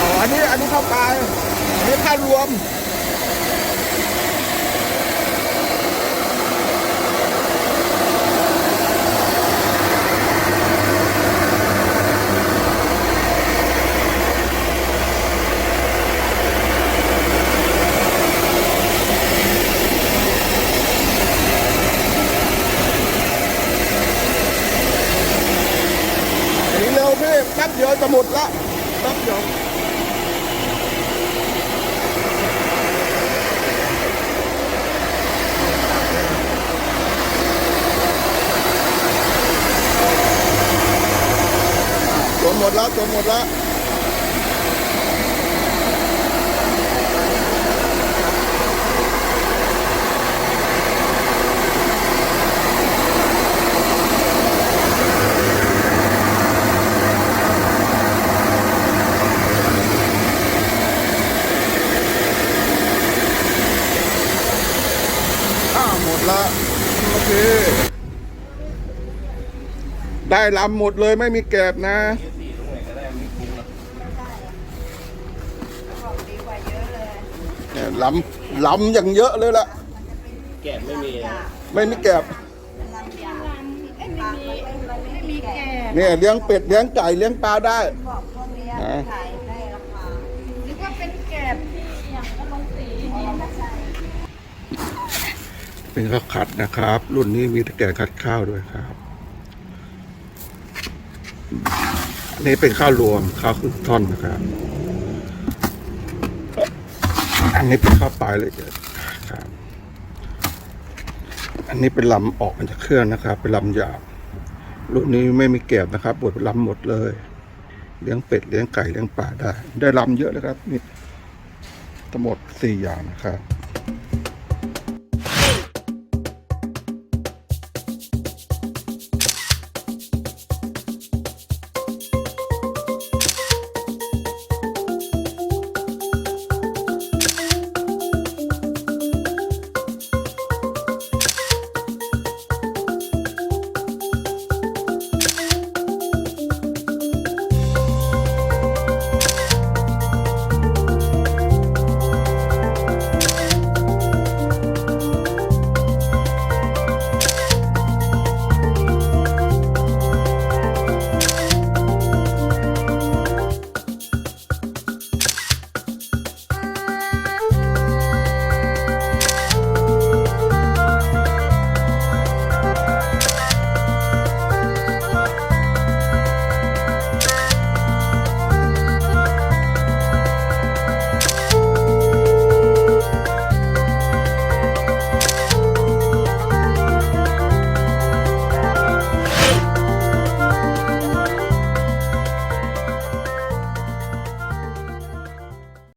อ๋ออันนี้อันนี้ข้าวปลาอันนี้ค่ารวม แป๊บเดียวจะหมดละแป๊บเดียวตัวหมดแล้วตัวหมดแล้ว ละโอเค ได้ลำหมดเลยไม่มีแกบนะเนี่ยลำลำอย่างเยอะเลยล่ะ แกะไม่มีนะไม่มีแกบไม่มีไม่มีแก่เนี่ยเลี้ยงเป็ดเลี้ยงไก่เลี้ยงปลาได้บอกพวกเนี้ยนะ ขายได้ราคา หรือว่าเป็นแก่อย่างก็ลงสี เป็นข้าวขัดนะครับ รุ่นนี้มีตะแกรงขัดข้าวด้วยครับ อันนี้เป็นข้าวรวมข้าวครึ่งท่อนนะครับ อันนี้เป็นข้าวปลายเลยครับ อันนี้เป็นลำออกมาจากเครื่องนะครับ เป็นลำหยาบ รุ่นนี้ไม่มีแกบนะครับบดเป็นลำหมดเลยเลี้ยงเป็ดเลี้ยงไก่เลี้ยงปลาได้ ได้ลำเยอะเลยครับนี่ทั้งหมดสี่อย่างนะครับ